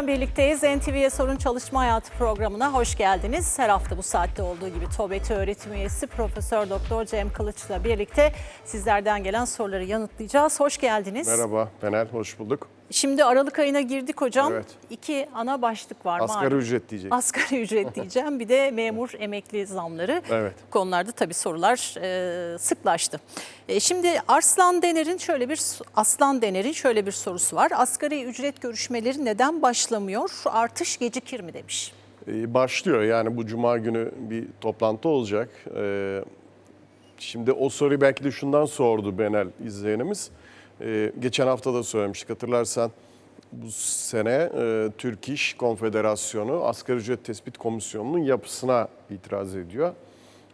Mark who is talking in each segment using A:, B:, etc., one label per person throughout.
A: yeniden birlikteyiz. NTV'ye Sorun Çalışma Hayatı programına hoş geldiniz. Her hafta bu saatte olduğu gibi TOBET'i öğretim üyesi Profesör Doktor Cem Kılıç'la birlikte sizlerden gelen soruları yanıtlayacağız. Hoş geldiniz.
B: Merhaba Penel, hoş bulduk.
A: Şimdi Aralık ayına girdik hocam.
B: Evet.
A: İki ana başlık var.
B: Asgari
A: malum.
B: ücret diyecek.
A: Asgari ücret diyeceğim. Bir de memur emekli zamları.
B: Evet.
A: Bu konularda tabii sorular e, sıklaştı. E, şimdi Arslan Dener'in şöyle bir Aslan Dener'in şöyle bir sorusu var. Asgari ücret görüşmeleri neden başlamıyor? Artış gecikir mi demiş.
B: Ee, Başlıyor yani bu cuma günü bir toplantı olacak. Ee, Şimdi o soruyu belki de şundan sordu Benel izleyenimiz. Ee, Geçen hafta da söylemiştik hatırlarsan bu sene e, Türk İş Konfederasyonu Asgari Ücret Tespit Komisyonu'nun yapısına itiraz ediyor.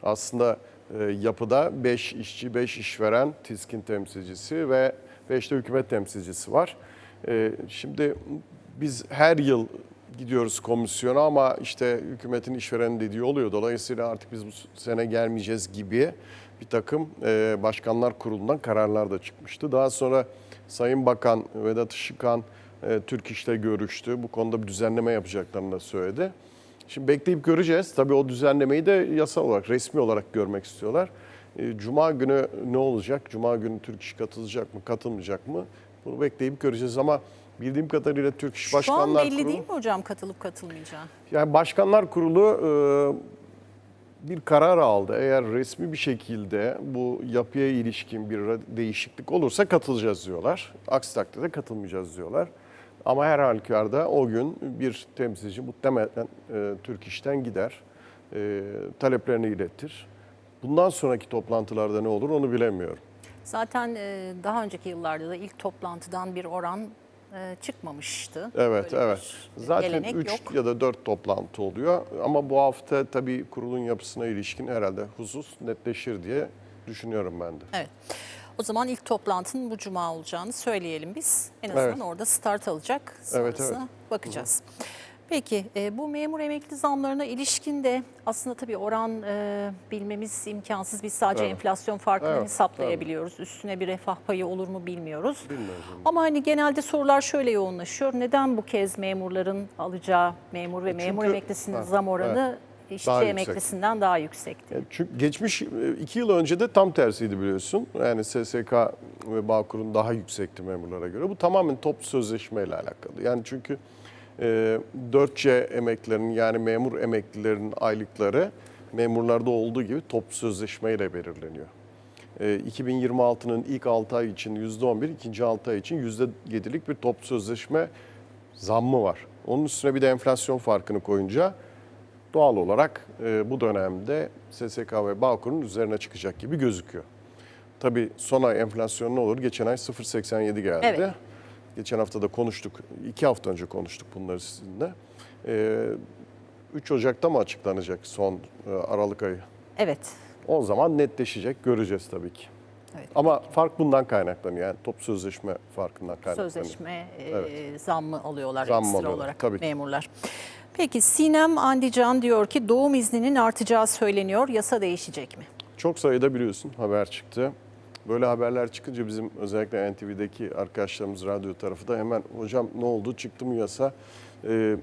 B: Aslında e, yapıda 5 işçi, 5 işveren, TİSK'in temsilcisi ve 5 de hükümet temsilcisi var. E, Şimdi biz her yıl gidiyoruz komisyona ama işte hükümetin işveren dediği oluyor. Dolayısıyla artık biz bu sene gelmeyeceğiz gibi bir takım e, başkanlar kurulundan kararlar da çıkmıştı. Daha sonra Sayın Bakan Vedat Işıkhan e, Türk İş'le görüştü. Bu konuda bir düzenleme yapacaklarını da söyledi. Şimdi bekleyip göreceğiz. Tabii o düzenlemeyi de yasal olarak, resmi olarak görmek istiyorlar. E, Cuma günü ne olacak? Cuma günü Türk İş katılacak mı, katılmayacak mı? Bunu bekleyip göreceğiz ama bildiğim kadarıyla Türk İş
A: Şu an
B: Başkanlar
A: belli
B: Kurulu...
A: değil mi hocam katılıp katılmayacağı?
B: Yani Başkanlar Kurulu e, bir karar aldı. Eğer resmi bir şekilde bu yapıya ilişkin bir değişiklik olursa katılacağız diyorlar. Aksi takdirde katılmayacağız diyorlar. Ama her halükarda o gün bir temsilci muhtemelen e, Türk İş'ten gider, e, taleplerini iletir. Bundan sonraki toplantılarda ne olur onu bilemiyorum.
A: Zaten e, daha önceki yıllarda da ilk toplantıdan bir oran çıkmamıştı.
B: Evet,
A: Böyle
B: evet. Zaten
A: gelenek
B: 3
A: yok.
B: ya da 4 toplantı oluyor. Ama bu hafta tabii kurulun yapısına ilişkin herhalde husus netleşir diye düşünüyorum ben de.
A: Evet. O zaman ilk toplantının bu cuma olacağını söyleyelim biz. En azından
B: Evet.
A: orada start alacak.
B: Evet,
A: Sonrasına
B: evet.
A: bakacağız. Peki e, bu memur emekli zamlarına ilişkin de aslında tabii oran e, bilmemiz imkansız. Biz sadece
B: Evet.
A: enflasyon farkını
B: Evet,
A: hesaplayabiliyoruz. Üstüne bir refah payı olur mu bilmiyoruz.
B: Bilmiyorum.
A: Ama hani genelde sorular şöyle yoğunlaşıyor. Neden bu kez memurların alacağı memur ve memur
B: çünkü-
A: emeklisinin
B: Ha,
A: zam oranı işçi
B: Daha yüksek.
A: emeklisinden daha yüksekti?
B: Yani çünkü geçmiş e, iki yıl önce de tam tersiydi biliyorsun. Yani SSK ve Bağkur'un daha yüksekti memurlara göre. Bu tamamen top sözleşmeyle alakalı. Yani çünkü e, 4C emeklilerin yani memur emeklilerin aylıkları memurlarda olduğu gibi top sözleşmeyle belirleniyor. E, 2026'nın ilk 6 ay için %11, ikinci 6 ay için %7'lik bir top sözleşme zammı var. Onun üstüne bir de enflasyon farkını koyunca doğal olarak e, bu dönemde SSK ve Bağkur'un üzerine çıkacak gibi gözüküyor. Tabii son ay enflasyon ne olur? Geçen ay 0.87 geldi.
A: Evet.
B: Geçen hafta da konuştuk. iki hafta önce konuştuk bunları sizinle. E, 3 Ocak'ta mı açıklanacak son e, Aralık ayı?
A: Evet.
B: O zaman netleşecek, göreceğiz tabii ki.
A: Evet.
B: Ama fark bundan kaynaklanıyor. Yani top sözleşme farkından kaynaklanıyor.
A: Sözleşme e,
B: Evet.
A: zammı alıyorlar
B: Zammı
A: ekstra
B: alıyorlar,
A: olarak
B: tabii
A: memurlar. Peki Sinem Andican diyor ki doğum izninin artacağı söyleniyor. Yasa değişecek mi?
B: Çok sayıda biliyorsun haber çıktı. Böyle haberler çıkınca bizim özellikle NTV'deki arkadaşlarımız radyo tarafı da hemen hocam ne oldu çıktı mı yasa? Ee,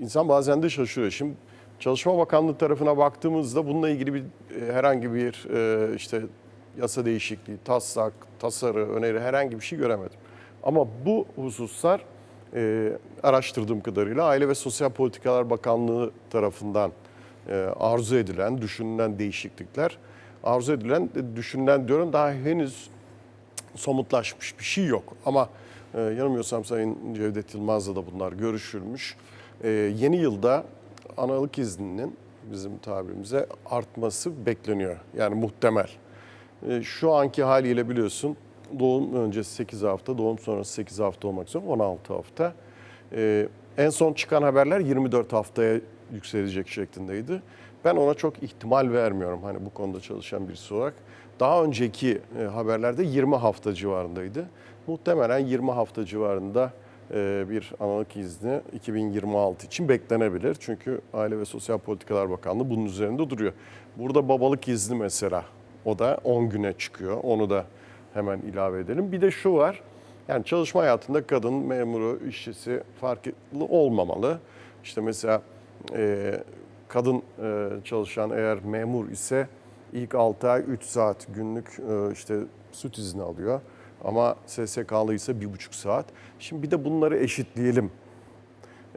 B: insan bazen de şaşırıyor. Şimdi Çalışma Bakanlığı tarafına baktığımızda bununla ilgili bir e, herhangi bir e, işte yasa değişikliği, taslak, tasarı, öneri herhangi bir şey göremedim. Ama bu hususlar e, araştırdığım kadarıyla Aile ve Sosyal Politikalar Bakanlığı tarafından e, arzu edilen, düşünülen değişiklikler. Arzu edilen, e, düşünülen diyorum daha henüz somutlaşmış bir şey yok. Ama e, yanılmıyorsam Sayın Cevdet Yılmaz'la da bunlar görüşülmüş. E, yeni yılda analık izninin bizim tabirimize artması bekleniyor. Yani muhtemel. E, şu anki haliyle biliyorsun doğum öncesi 8 hafta, doğum sonrası 8 hafta olmak üzere 16 hafta. E, en son çıkan haberler 24 haftaya yükselecek şeklindeydi. Ben ona çok ihtimal vermiyorum hani bu konuda çalışan birisi olarak. Daha önceki e, haberlerde 20 hafta civarındaydı. Muhtemelen 20 hafta civarında e, bir analık izni 2026 için beklenebilir. Çünkü Aile ve Sosyal Politikalar Bakanlığı bunun üzerinde duruyor. Burada babalık izni mesela o da 10 güne çıkıyor. Onu da hemen ilave edelim. Bir de şu var. Yani çalışma hayatında kadın memuru, işçisi farklı olmamalı. İşte mesela e, kadın e, çalışan eğer memur ise ilk 6 ay 3 saat günlük e, işte süt izni alıyor. Ama SSK'lı ise 1,5 saat. Şimdi bir de bunları eşitleyelim.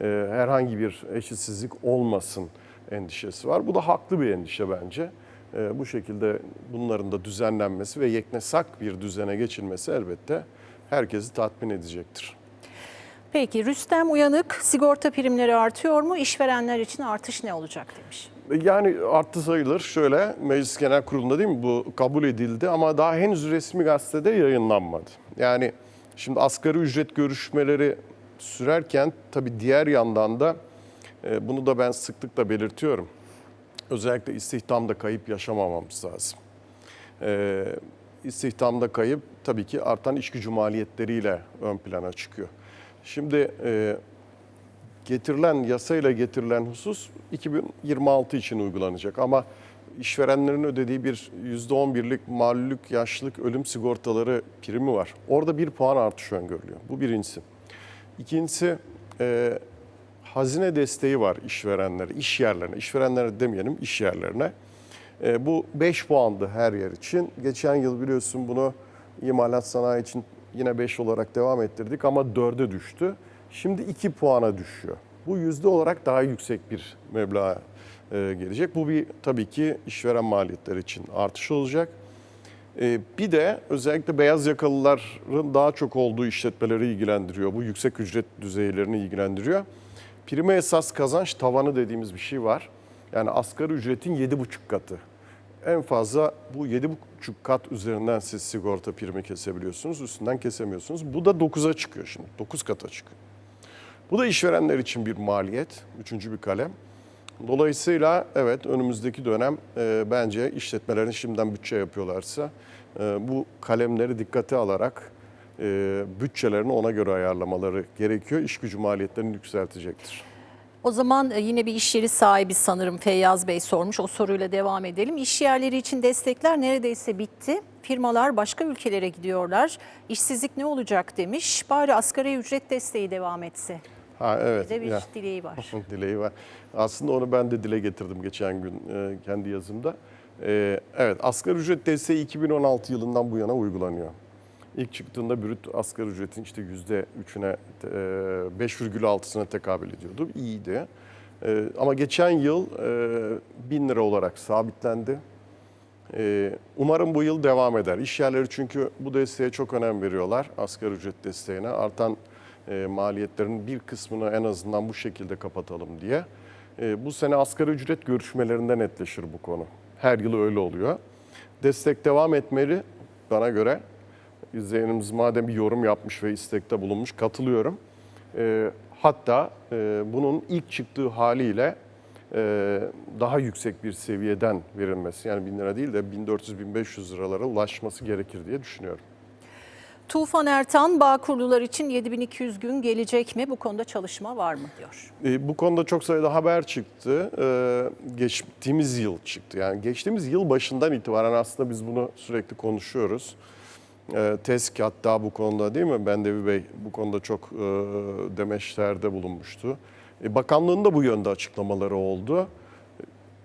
B: E, herhangi bir eşitsizlik olmasın endişesi var. Bu da haklı bir endişe bence. Bu şekilde bunların da düzenlenmesi ve yeknesak bir düzene geçilmesi elbette herkesi tatmin edecektir.
A: Peki Rüstem Uyanık sigorta primleri artıyor mu? İşverenler için artış ne olacak demiş.
B: Yani arttı sayılır. Şöyle Meclis Genel Kurulu'nda değil mi bu kabul edildi ama daha henüz resmi gazetede yayınlanmadı. Yani şimdi asgari ücret görüşmeleri sürerken tabii diğer yandan da e, bunu da ben sıklıkla belirtiyorum. Özellikle istihdamda kayıp yaşamamamız lazım. E, istihdamda kayıp tabii ki artan iş gücü maliyetleriyle ön plana çıkıyor. Şimdi e, getirilen yasayla getirilen husus 2026 için uygulanacak ama işverenlerin ödediği bir %11'lik mağlullük, yaşlılık, ölüm sigortaları primi var. Orada bir puan artış öngörülüyor. Bu birincisi. İkincisi e, hazine desteği var işverenlere, iş yerlerine, işverenlere demeyelim iş yerlerine. E, bu 5 puandı her yer için. Geçen yıl biliyorsun bunu imalat sanayi için yine 5 olarak devam ettirdik ama 4'e düştü. Şimdi 2 puana düşüyor. Bu yüzde olarak daha yüksek bir meblağa e, gelecek. Bu bir tabii ki işveren maliyetleri için artış olacak. E, bir de özellikle beyaz yakalıların daha çok olduğu işletmeleri ilgilendiriyor. Bu yüksek ücret düzeylerini ilgilendiriyor. Prime esas kazanç tavanı dediğimiz bir şey var. Yani asgari ücretin 7,5 katı. En fazla bu 7,5 kat üzerinden siz sigorta primi kesebiliyorsunuz. Üstünden kesemiyorsunuz. Bu da 9'a çıkıyor şimdi. 9 kata çıkıyor. Bu da işverenler için bir maliyet. Üçüncü bir kalem. Dolayısıyla evet önümüzdeki dönem e, bence işletmelerin şimdiden bütçe yapıyorlarsa e, bu kalemleri dikkate alarak e, bütçelerini ona göre ayarlamaları gerekiyor. İş gücü maliyetlerini yükseltecektir.
A: O zaman e, yine bir iş yeri sahibi sanırım Feyyaz Bey sormuş. O soruyla devam edelim. İş yerleri için destekler neredeyse bitti. Firmalar başka ülkelere gidiyorlar. İşsizlik ne olacak demiş. Bari asgari ücret desteği devam etse.
B: Ha evet.
A: Bir de bir
B: ya.
A: dileği var.
B: Dileği var. Aslında onu ben de dile getirdim geçen gün e, kendi yazımda. E, evet asgari ücret desteği 2016 yılından bu yana uygulanıyor. İlk çıktığında brüt asgari ücretin işte yüzde üçüne, e, 5,6'sına tekabül ediyordu. İyiydi. E, ama geçen yıl e, 1000 lira olarak sabitlendi. E, umarım bu yıl devam eder. İş yerleri çünkü bu desteğe çok önem veriyorlar. Asgari ücret desteğine. Artan e, maliyetlerin bir kısmını en azından bu şekilde kapatalım diye. E, bu sene asgari ücret görüşmelerinde netleşir bu konu. Her yıl öyle oluyor. Destek devam etmeli bana göre. İzleyenimiz madem bir yorum yapmış ve istekte bulunmuş katılıyorum. E, hatta e, bunun ilk çıktığı haliyle e, daha yüksek bir seviyeden verilmesi yani 1000 lira değil de 1400-1500 liralara ulaşması gerekir diye düşünüyorum.
A: Tufan Ertan, Bağkurlular için 7200 gün gelecek mi? Bu konuda çalışma var mı diyor.
B: E, bu konuda çok sayıda haber çıktı. E, geçtiğimiz yıl çıktı. Yani geçtiğimiz yıl başından itibaren aslında biz bunu sürekli konuşuyoruz. E, TESK hatta bu konuda değil mi? Bendevi Bey bu konuda çok e, demeçlerde bulunmuştu. E, bakanlığın bu yönde açıklamaları oldu.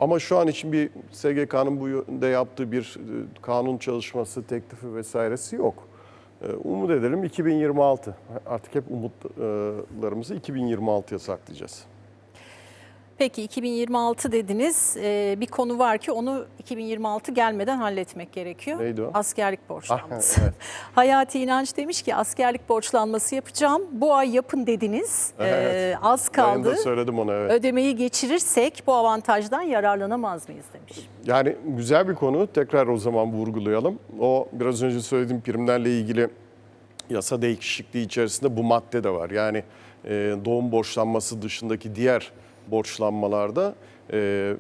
B: Ama şu an için bir SGK'nın bu yönde yaptığı bir e, kanun çalışması, teklifi vesairesi yok. E, Umut edelim 2026. Artık hep umutlarımızı 2026'ya saklayacağız.
A: Peki 2026 dediniz. Ee, bir konu var ki onu 2026 gelmeden halletmek gerekiyor.
B: Neydi o?
A: Askerlik borçlanması.
B: Ah, evet.
A: Hayati İnanç demiş ki askerlik borçlanması yapacağım. Bu ay yapın dediniz. Ee,
B: Evet.
A: az
B: Yayında
A: kaldı.
B: söyledim onu evet.
A: Ödemeyi geçirirsek bu avantajdan yararlanamaz mıyız demiş.
B: Yani güzel bir konu. Tekrar o zaman vurgulayalım. O biraz önce söylediğim primlerle ilgili yasa değişikliği içerisinde bu madde de var. Yani e, doğum borçlanması dışındaki diğer borçlanmalarda e,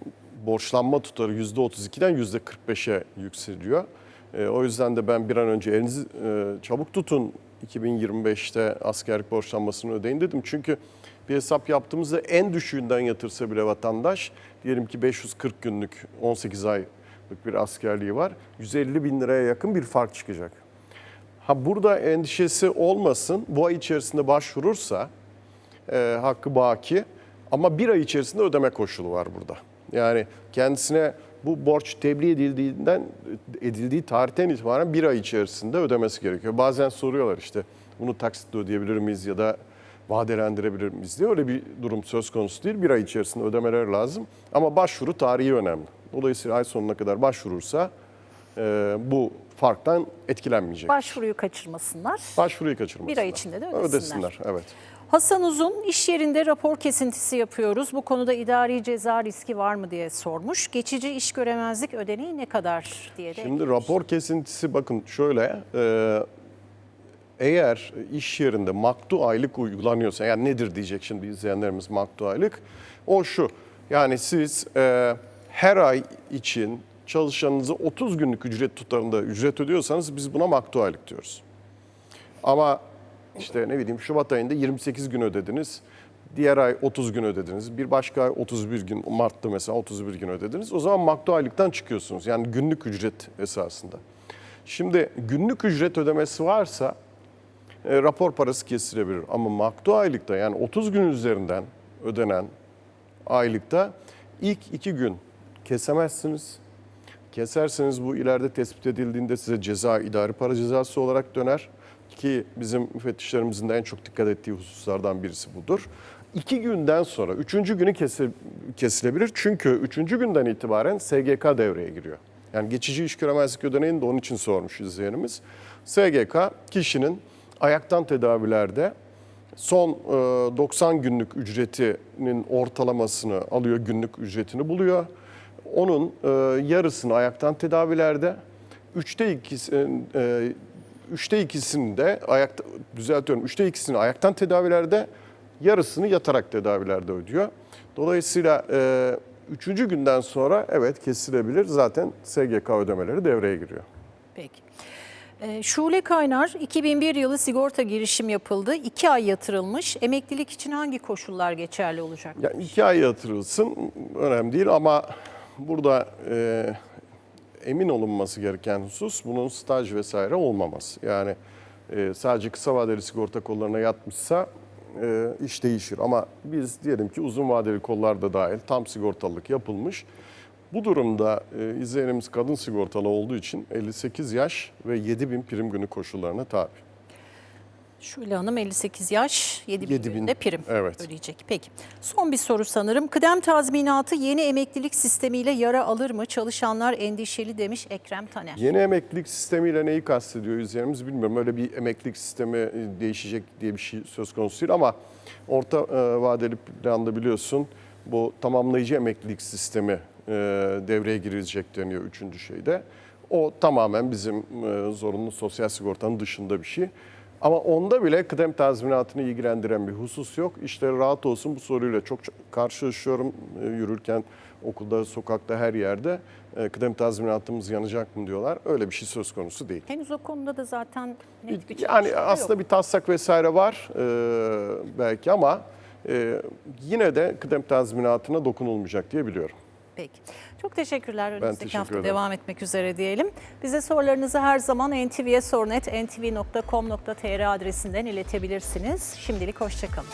B: borçlanma tutarı %32'den %45'e yükseliyor. E, o yüzden de ben bir an önce elinizi e, çabuk tutun 2025'te askerlik borçlanmasını ödeyin dedim. Çünkü bir hesap yaptığımızda en düşüğünden yatırsa bile vatandaş diyelim ki 540 günlük 18 aylık bir askerliği var. 150 bin liraya yakın bir fark çıkacak. Ha burada endişesi olmasın. Bu ay içerisinde başvurursa e, hakkı baki ama bir ay içerisinde ödeme koşulu var burada. Yani kendisine bu borç tebliğ edildiğinden edildiği tarihten itibaren bir ay içerisinde ödemesi gerekiyor. Bazen soruyorlar işte bunu taksitle ödeyebilir miyiz ya da vadelendirebilir miyiz diye öyle bir durum söz konusu değil. Bir ay içerisinde ödemeler lazım ama başvuru tarihi önemli. Dolayısıyla ay sonuna kadar başvurursa e, bu farktan etkilenmeyecek.
A: Başvuruyu kaçırmasınlar.
B: Başvuruyu kaçırmasınlar.
A: Bir ay içinde de ödesinler.
B: Ödesinler, evet.
A: Hasan Uzun iş yerinde rapor kesintisi yapıyoruz. Bu konuda idari ceza riski var mı diye sormuş. Geçici iş göremezlik ödeneği ne kadar diye de
B: Şimdi
A: eklemiş.
B: rapor kesintisi bakın şöyle e, eğer iş yerinde maktu aylık uygulanıyorsa yani nedir diyecek şimdi izleyenlerimiz maktu aylık o şu yani siz e, her ay için çalışanınızı 30 günlük ücret tutarında ücret ödüyorsanız biz buna maktu aylık diyoruz. Ama işte ne bileyim Şubat ayında 28 gün ödediniz. Diğer ay 30 gün ödediniz. Bir başka ay 31 gün, Mart'ta mesela 31 gün ödediniz. O zaman maktu aylıktan çıkıyorsunuz. Yani günlük ücret esasında. Şimdi günlük ücret ödemesi varsa e, rapor parası kesilebilir. Ama maktu aylıkta yani 30 gün üzerinden ödenen aylıkta ilk iki gün kesemezsiniz. Keserseniz bu ileride tespit edildiğinde size ceza, idari para cezası olarak döner. Ki bizim müfettişlerimizin de en çok dikkat ettiği hususlardan birisi budur. İki günden sonra, üçüncü günü kesi- kesilebilir. Çünkü üçüncü günden itibaren SGK devreye giriyor. Yani geçici iş göremezlik ödeneğini de onun için sormuş izleyenimiz. SGK kişinin ayaktan tedavilerde son e, 90 günlük ücretinin ortalamasını alıyor, günlük ücretini buluyor. Onun e, yarısını ayaktan tedavilerde, üçte ikisi, e, üçte ikisini de ayakta, düzeltiyorum, üçte ikisini ayaktan tedavilerde, yarısını yatarak tedavilerde ödüyor. Dolayısıyla e, üçüncü günden sonra evet kesilebilir. Zaten SGK ödemeleri devreye giriyor.
A: Peki. Ee, Şule Kaynar 2001 yılı sigorta girişim yapıldı. 2 ay yatırılmış. Emeklilik için hangi koşullar geçerli olacak?
B: Yani ay yatırılsın önemli değil ama burada e, emin olunması gereken husus bunun staj vesaire olmaması. Yani e, sadece kısa vadeli sigorta kollarına yatmışsa e, iş değişir. Ama biz diyelim ki uzun vadeli kollarda dahil tam sigortalılık yapılmış. Bu durumda e, izleyenimiz kadın sigortalı olduğu için 58 yaş ve 7 bin prim günü koşullarına tabi.
A: Şule Hanım 58 yaş, 7 bin,
B: 7 bin,
A: prim
B: evet.
A: ödeyecek. Peki. Son bir soru sanırım. Kıdem tazminatı yeni emeklilik sistemiyle yara alır mı? Çalışanlar endişeli demiş Ekrem Taner.
B: Yeni emeklilik sistemiyle neyi kastediyor izleyenimiz bilmiyorum. Öyle bir emeklilik sistemi e, değişecek diye bir şey söz konusu değil ama orta e, vadeli planda biliyorsun bu tamamlayıcı emeklilik sistemi e, devreye girecek deniyor üçüncü şeyde. O tamamen bizim zorunlu sosyal sigortanın dışında bir şey. Ama onda bile kıdem tazminatını ilgilendiren bir husus yok. İşte rahat olsun bu soruyla çok karşılaşıyorum e, yürürken okulda, sokakta her yerde e, kıdem tazminatımız yanacak mı diyorlar. Öyle bir şey söz konusu değil.
A: Henüz o konuda da zaten net bir
B: Yani aslında
A: yok.
B: bir taslak vesaire var e, belki ama yine de kıdem tazminatına dokunulmayacak diye biliyorum.
A: Peki. Çok teşekkürler. Önümüzdeki
B: teşekkür
A: hafta
B: ederim.
A: devam etmek üzere diyelim. Bize sorularınızı her zaman ntv'ye sornet, ntv.com.tr adresinden iletebilirsiniz. Şimdilik hoşçakalın.